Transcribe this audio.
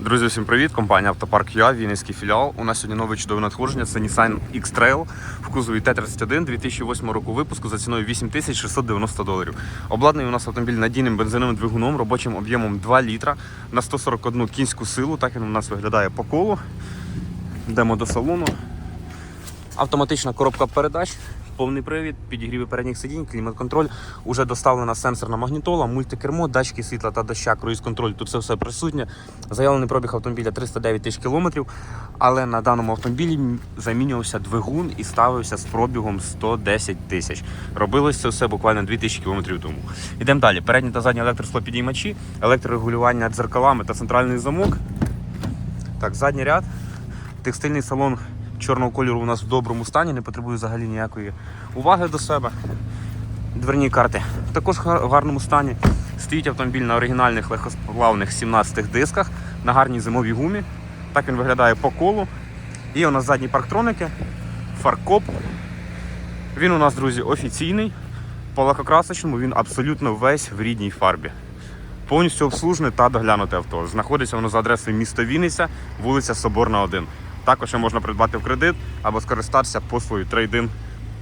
Друзі, всім привіт! Компанія Автопарк ЮА, Вінницький філіал. У нас сьогодні нове чудове надходження. Це Nissan X-Trail в кузові Т-31 2008 року випуску за ціною 8690 доларів. Обладнаний у нас автомобіль надійним бензиновим двигуном, робочим об'ємом 2 літра на 141 кінську силу. Так він у нас виглядає по колу. Йдемо до салону. Автоматична коробка передач, повний привід, підігріви передніх сидінь, клімат-контроль. Уже доставлена сенсорна магнітола, мультикермо, датчики світла та доща, круїз-контроль. Тут це все присутнє. Заявлений пробіг автомобіля 309 тисяч кілометрів, але на даному автомобілі замінювався двигун і ставився з пробігом 110 тисяч. Робилось це все буквально 2000 кілометрів тому. Ідемо далі. Передні та задні електросклопідіймачі, електрорегулювання дзеркалами та центральний замок. Так, задній ряд. Текстильний салон чорного кольору у нас в доброму стані, не потребує взагалі ніякої уваги до себе. Дверні карти також в гар- в гарному стані. Стоїть автомобіль на оригінальних легкосплавних 17 дисках на гарній зимовій гумі. Так він виглядає по колу. І у нас задні парктроники, фаркоп. Він у нас, друзі, офіційний. По лакокрасочному він абсолютно весь в рідній фарбі. Повністю обслужене та доглянуте авто. Знаходиться воно за адресою місто Вінниця, вулиця Соборна 1. Також можна придбати в кредит або скористатися послугою трейдин